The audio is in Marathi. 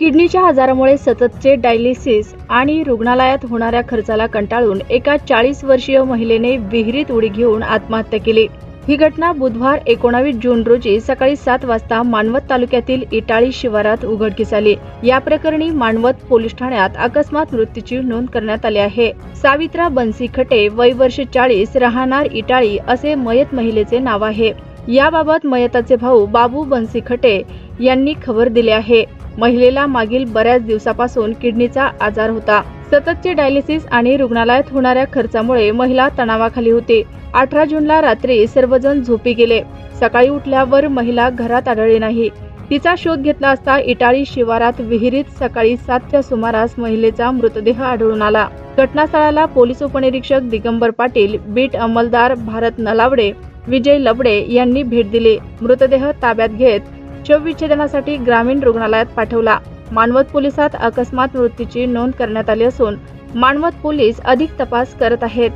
किडनीच्या आजारामुळे सततचे डायलिसिस आणि रुग्णालयात होणाऱ्या खर्चाला कंटाळून एका चाळीस वर्षीय महिलेने विहिरीत उडी घेऊन आत्महत्या केली. ही घटना बुधवार एकोणावीस जून रोजी सकाळी सात वाजता मानवत तालुक्यातील इटाळी शिवारात उघडकीस आली. या प्रकरणी मानवत पोलीस ठाण्यात अकस्मात मृत्यूची नोंद करण्यात आली आहे. सावित्रा बनसी खटे वय वर्ष चाळीस राहणार इटाळी असे मयत महिलेचे नाव आहे. याबाबत मयताचे भाऊ बाबू बनसी खटे यांनी खबर दिली आहे. महिलेला मागील बऱ्याच दिवसापासून किडनीचा आजार होता. सततचे डायलिसिस आणि रुग्णालयात होणाऱ्या खर्चामुळे महिला तणावाखाली होती. अठरा जूनला रात्री सर्वजण झोपी गेले. सकाळी उठल्यावर महिला घरात आढळली नाही. तिचा शोध घेतला असता इटाळी शिवारात विहिरीत सकाळी सातच्या सुमारास महिलेचा मृतदेह आढळून आला. घटनास्थळाला पोलीस उपनिरीक्षक दिगंबर पाटील बीट अंमलदार भारत नलावडे विजय लबडे यांनी भेट दिली. मृतदेह ताब्यात घेत शवविच्छेदनासाठी ग्रामीण रुग्णालयात पाठवला. मानवत पोलिसात अकस्मात मृत्यूची नोंद करण्यात आली असून मानवत पोलीस अधिक तपास करत आहेत.